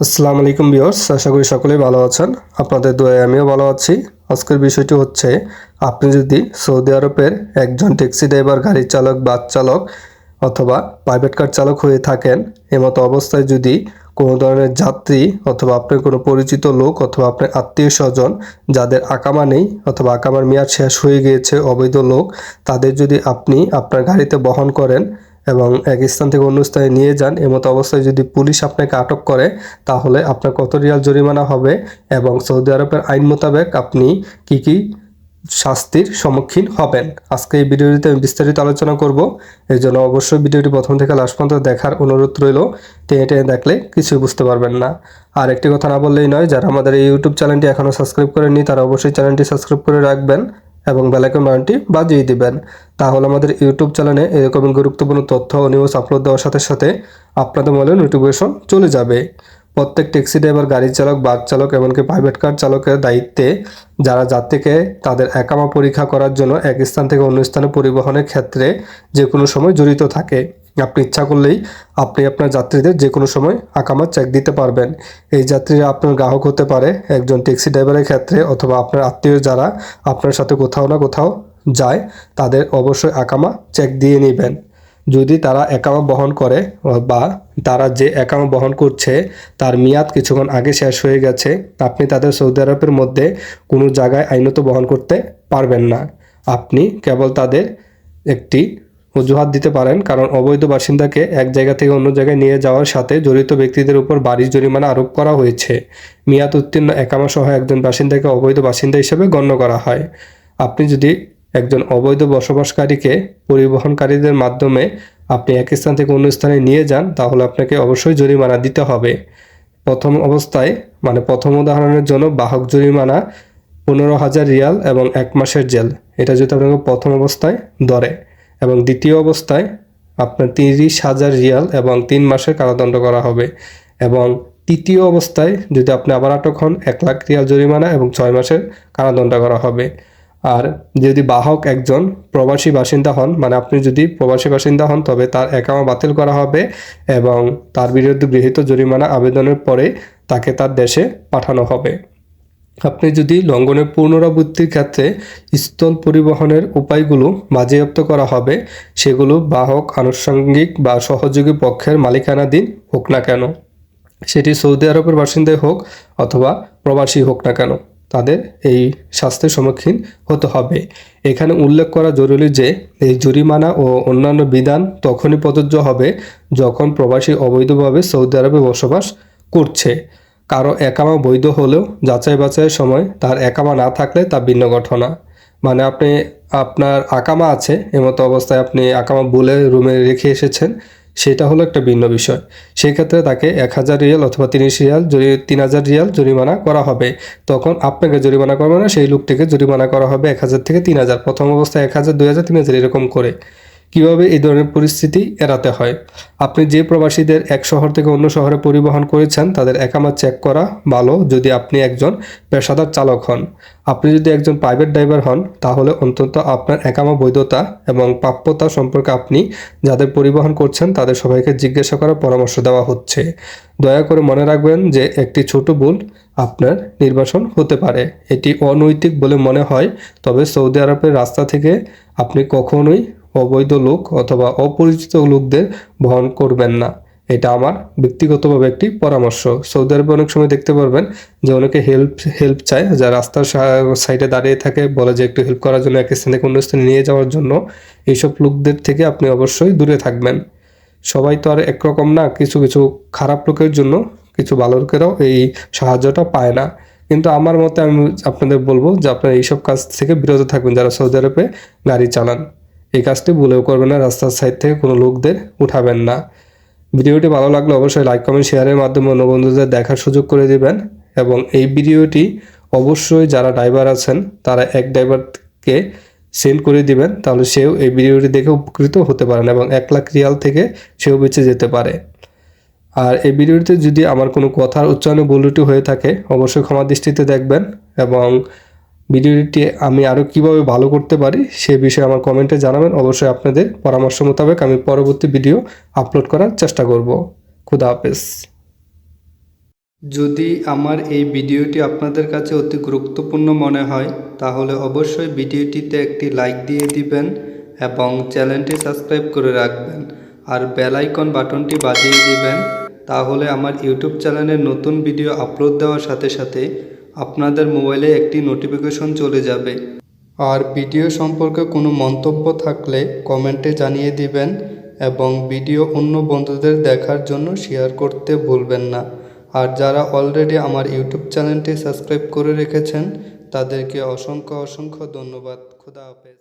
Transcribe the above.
আসসালামু আলাইকুম বিয়র্স আশা করি সকলেই ভালো আছেন। আপনাদের দোয়ায় আমিও ভালো আছি। আজকের বিষয়টি হচ্ছে, আপনি যদি সৌদি আরবের একজন ট্যাক্সি ড্রাইভার, গাড়ির চালক, বাস চালক অথবা প্রাইভেট কার চালক হয়ে থাকেন, এমতো অবস্থায় যদি কোনো ধরনের যাত্রী অথবা আপনার কোনো পরিচিত লোক অথবা আপনার আত্মীয় স্বজন যাদের আকামা নেই অথবা আকামার মেয়াদ শেষ হয়ে গিয়েছে অবৈধ লোক, তাদের যদি আপনি আপনার গাড়িতে বহন করেন এবং এক স্থান থেকে অন্য স্থানে নিয়ে যান এমতো অবস্থায় যদি পুলিশ আপনাকে আটক করে, তাহলে আপনার কত রিয়াল জরিমানা হবে এবং সৌদি আরবের আইন মোতাবেক আপনি কি কি শাস্তির সম্মুখীন হবেন? আজকে এই ভিডিওটিতে আমি বিস্তারিত আলোচনা করব। এই জন্য অবশ্যই ভিডিওটি প্রথম থেকে লাস্ট পর্যন্ত দেখার অনুরোধ রইল। টেনে টেনে দেখলে কিছুই বুঝতে পারবেন না। আর একটি কথা না বললেই নয়, যারা আমাদের এই ইউটিউব চ্যানেলটি এখনও সাবস্ক্রাইব করেননি, তারা অবশ্যই চ্যানেলটি সাবস্ক্রাইব করে রাখবেন। এবং বেলাইকন বাটনটি বাজিয়ে দিবেন। তাহলে আমাদের ইউটিউব চ্যানেলে এরকম গুরুত্বপূর্ণ তথ্য ও নিউজ আপলোড দেওয়ার সাথে সাথে আপনাদের মনে নোটিফিকেশন চলে যাবে। প্রত্যেক ট্যাক্সি ড্রাইভার গাড়ি চালক বাস চালক এমনকি প্রাইভেট কার চালকের দায়িত্বে যারা যাত্রীকে তাদের একামা পরীক্ষা করার জন্য এক স্থান থেকে অন্য স্থানে পরিবহনের ক্ষেত্রে যে কোনো সময় জড়িত থাকে। আপনি ইচ্ছা করলেই আপনি আপনার যাত্রীদের যে কোনো সময় আকামা চেক দিতে পারবেন। এই যাত্রীরা আপনার গ্রাহক হতে পারে, একজন ট্যাক্সি ড্রাইভারের ক্ষেত্রে অথবা আপনার আত্মীয় যারা আপনার সাথে কোথাও না কোথাও যায়, তাদের অবশ্যই আকামা চেক দিয়ে নেবেন। যদি তারা একামা বহন করে বা তারা যে একামা বহন করছে, তার মেয়াদ কিছুক্ষণ আগে শেষ হয়ে গেছে, আপনি তাদের সৌদি আরবের মধ্যে কোনো জায়গায় আইনত বহন করতে পারবেন না। আপনি কেবল তাদের একটি অজুহাত দিতে পারেন, কারণ অবৈধ বাসিন্দাকে এক জায়গা থেকে অন্য জায়গায় নিয়ে যাওয়ার সাথে জড়িত ব্যক্তিদের উপর বাড়ির জরিমানা আরোপ করা হয়েছে। মেয়াদ উত্তীর্ণ একামা সহ একজন বাসিন্দাকে অবৈধ বাসিন্দা হিসেবে গণ্য করা হয়। আপনি যদি একজন অবৈধ বসবাসকারীকে পরিবহনকারীদের মাধ্যমে আপনি এক স্থান থেকে অন্য স্থানে নিয়ে যান, তাহলে আপনাকে অবশ্যই জরিমানা দিতে হবে। প্রথম অবস্থায় মানে প্রথম উদাহরণের জন্য বাহক জরিমানা পনেরো হাজার রিয়াল এবং এক মাসের জেল। এটা যদি আপনাকে প্রথম অবস্থায় ধরে। এবং দ্বিতীয় অবস্থায় আপনার তিরিশ হাজার রিয়াল এবং তিন মাসের কারাদণ্ড করা হবে। এবং তৃতীয় অবস্থায় যদি আপনি আবার আটক হন, এক লাখ রিয়াল জরিমানা এবং ছয় মাসের কারাদণ্ড করা হবে। আর যদি বাহক একজন প্রবাসী বাসিন্দা হন মানে আপনি যদি প্রবাসী বাসিন্দা হন, তবে তার একামা বাতিল করা হবে এবং তার বিরুদ্ধে গৃহীত জরিমানা আবেদনের পরে তাকে তার দেশে পাঠানো হবে। আপনি যদি লঙ্ঘনের পুনরাবৃত্তির ক্ষেত্রে স্থল পরিবহনের উপায়গুলো বাজেয়াপ্ত করা হবে, সেগুলো বাহক, আনুষঙ্গিক বা সহযোগী পক্ষের মালিকানাধীন হোক না কেন। সেটি সৌদি আরবের বাসিন্দাই হোক অথবা প্রবাসী হোক না কেন, তাদের এই শাস্তির সম্মুখীন হতে হবে। এখানে উল্লেখ করা জরুরি যে, এই জরিমানা ও অন্যান্য বিধান তখনই প্রযোজ্য হবে যখন প্রবাসী অবৈধভাবে সৌদি আরবে বসবাস করছে। কারও একামা বৈধ হলেও যাচাই বাছাইয়ের সময় তার একামা না থাকলে তা ভিন্ন ঘটনা। মানে আপনি, আপনার আকামা আছে, এমতো অবস্থায় আপনি আকামা বলে রুমে রেখে এসেছেন, সেটা হলো একটা ভিন্ন বিষয়। সেই ক্ষেত্রে তাকে এক হাজার রিয়াল অথবা তিরিশ রিয়াল জরি, তিন হাজার রিয়াল জরিমানা করা হবে। তখন আপনাকে জরিমানা করবে না সেই লোকটিকে জরিমানা করা হবে এক হাজার থেকে তিন হাজার। প্রথম অবস্থায় এক হাজার, দুই হাজার, তিন হাজার এরকম করে। কীভাবে এই ধরনের পরিস্থিতি এড়াতে হয়? আপনি যে প্রবাসীদের এক শহর থেকে অন্য শহরে পরিবহন করেছেন, তাদের একামা চেক করা ভালো যদি আপনি একজন পেশাদার চালক হন। আপনি যদি একজন প্রাইভেট ড্রাইভার হন, তাহলে অন্তত আপনার একামা বৈধতা এবং প্রাপ্যতা সম্পর্কে আপনি যাদের পরিবহন করছেন, তাদের সবাইকে জিজ্ঞাসা করার পরামর্শ দেওয়া হচ্ছে। দয়া করে মনে রাখবেন যে একটি ছোট ভুল আপনার নির্বাসন হতে পারে। এটি অনৈতিক বলে মনে হয়, তবে সৌদি আরবের রাস্তা থেকে আপনি কখনোই অবৈধ লোক অথবা অপরিচিত লোকদের বহন করবেন না। এটা আমার ব্যক্তিগতভাবে একটি পরামর্শ। সৌদি আরবে অনেক সময় দেখতে পারবেন যে অনেকে হেল্প হেল্প চায় যা রাস্তার সাইডে দাঁড়িয়ে থাকে, বলে যে একটু হেল্প করার জন্য, এক স্থান থেকে অন্য স্থানে নিয়ে যাওয়ার জন্য। এইসব লোকদের থেকে আপনি অবশ্যই দূরে থাকবেন। সবাই তো আর একরকম না, কিছু কিছু খারাপ লোকের জন্য, কিছু ভালো লোকেরাও এই সাহায্যটা পায় না। কিন্তু আমার মতে আমি আপনাদের বলব যে আপনারা এইসব কাজ থেকে বিরত থাকবেন, যারা সৌদি আরবে গাড়ি চালান। এই কাজটি ভুলেও করবেন না, রাস্তার সাইড থেকে কোনো লোকদের উঠাবেন না। ভিডিওটি ভালো লাগলে অবশ্যই লাইক কমেন্ট শেয়ারের মাধ্যমে অন্য বন্ধুদের দেখার সুযোগ করে দিবেন এবং এই ভিডিওটি অবশ্যই যারা ড্রাইভার আছেন, তারা এক ড্রাইভারকে সেন্ড করে দিবেন, তাহলে সেও এই ভিডিওটি দেখে উপকৃত হতে পারেন এবং এক লাখ রিয়াল থেকে সেও বেঁচে যেতে পারে। আর এই ভিডিওটিতে যদি আমার কোনো কথার উচ্চারণে ভুলটি হয়ে থাকে, অবশ্যই ক্ষমা দৃষ্টিতে দেখবেন এবং ভিডিওটি আমি আরও কীভাবে ভালো করতে পারি সে বিষয়ে আমার কমেন্টে জানাবেন। অবশ্যই আপনাদের পরামর্শ মোতাবেক আমি পরবর্তী ভিডিও আপলোড করার চেষ্টা করব। খুদা হাফেজ। যদি আমার এই ভিডিওটি আপনাদের কাছে অতি গুরুত্বপূর্ণ মনে হয়, তাহলে অবশ্যই ভিডিওটিতে একটি লাইক দিয়ে দিবেন এবং চ্যানেলটি সাবস্ক্রাইব করে রাখবেন আর বেল আইকন বাটনটি বাজিয়ে দিবেন। তাহলে আমার ইউটিউব চ্যানেলে নতুন ভিডিও আপলোড দেওয়ার সাথে সাথে আপনাদের মোবাইলে একটি নোটিফিকেশন চলে যাবে। আর ভিডিও সম্পর্কে কোনো মন্তব্য থাকলে কমেন্টে জানিয়ে দিবেন এবং ভিডিও অন্য বন্ধুদের দেখার জন্য শেয়ার করতে ভুলবেন না। আর যারা অলরেডি আমার ইউটিউব চ্যানেলটি সাবস্ক্রাইব করে রেখেছেন, তাদেরকে অসংখ্য অসংখ্য ধন্যবাদ। খুদা হাফেজ।